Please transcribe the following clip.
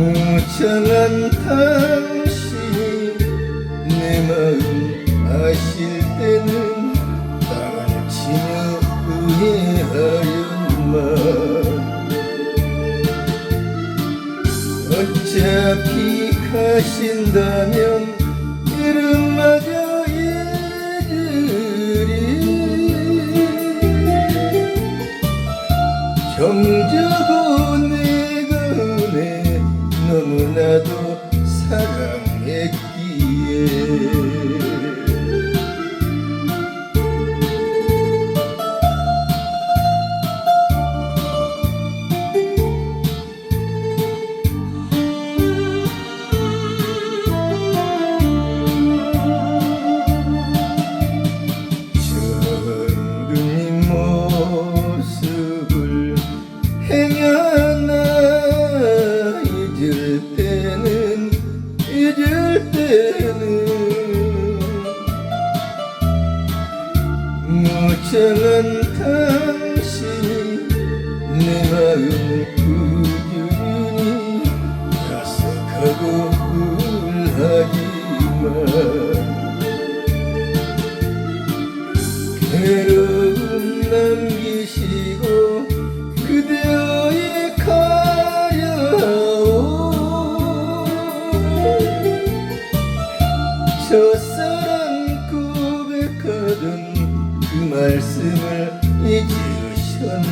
무청한 당신이 내 마음 아실 때는 땅을 치며 후회하였마. 어차피 가신다면 잊을 때는 첫사랑 고백하던 그 말씀을 잊으셨나요